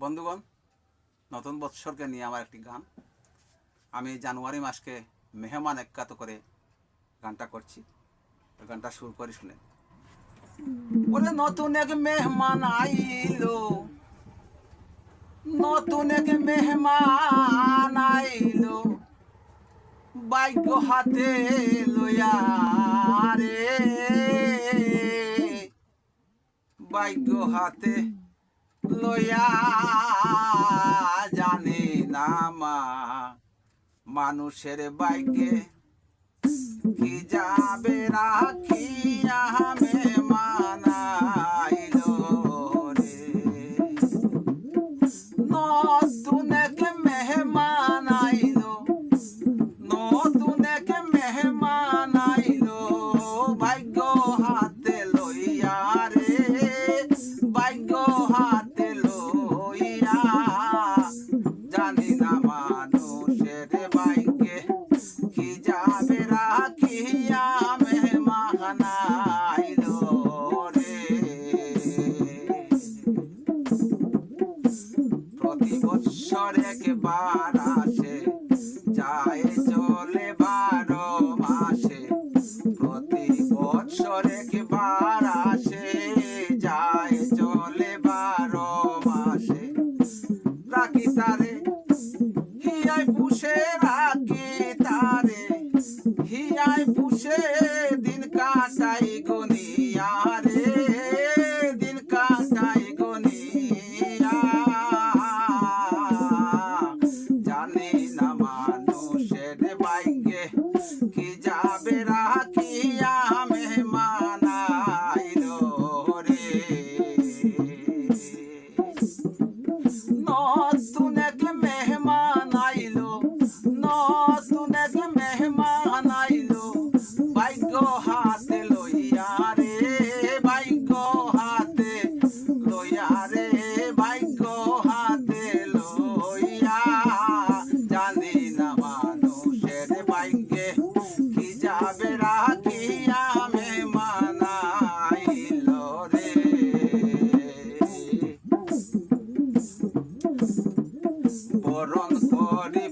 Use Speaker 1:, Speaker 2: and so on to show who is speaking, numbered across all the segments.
Speaker 1: বন্ধুগণ, নতুন বৎসরকে নিয়ে আমার একটি গান। আমি জানুয়ারি মাসকে মেহমান একাত করে গানটা করছি। গানটা শুরু করি শুনে ওরে নতুন এক মেহমান আইলো। নতুন এক মেহমান আইলো। বাইক হাতে লইয়া রে। বাইক হাতে লইয়া জানে না মা মানুষের বাইকে কি যাবে রাখিয়া প্রতি বৎসর একবার আসে যায় চলে বারো মাসে প্রতি বৎসর একবার মানুষের বাইকে কি যাবে বরণ করি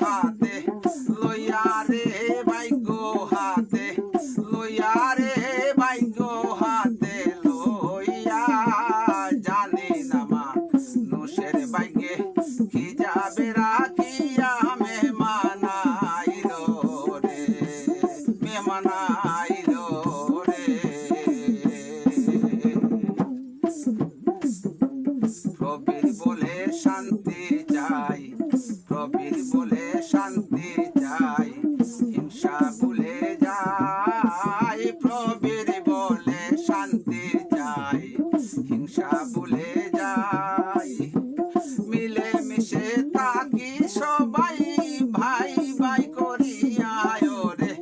Speaker 1: হাতে লইয়া রে ভাগ্য হাতে লইয়া রে ভাগ্য হাতে লইয়া জানি না বলে শান্তি চাই, হিংসা ভুলে যাই। প্রবীর বলে শান্তি চাই, হিংসা ভুলে যাই। মিলে মিশে থাকি সবাই, ভাই ভাই করিয়া রে।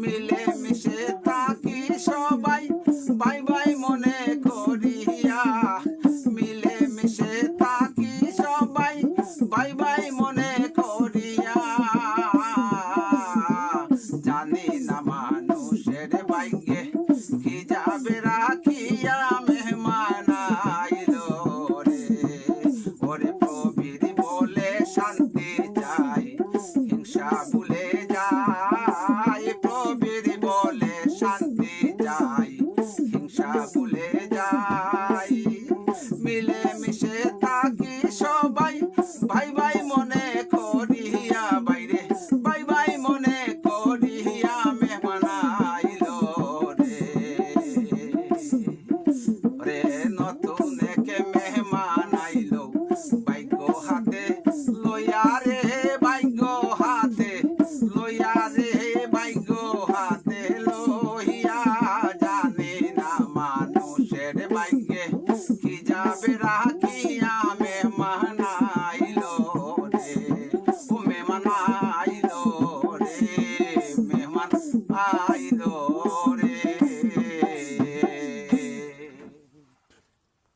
Speaker 1: মিলে মিশে থাকি সবাই, ভাই ভাই মনে করিয়া। মিলে মিশে থাকি সবাই ভাই শান্তি Emmanuel.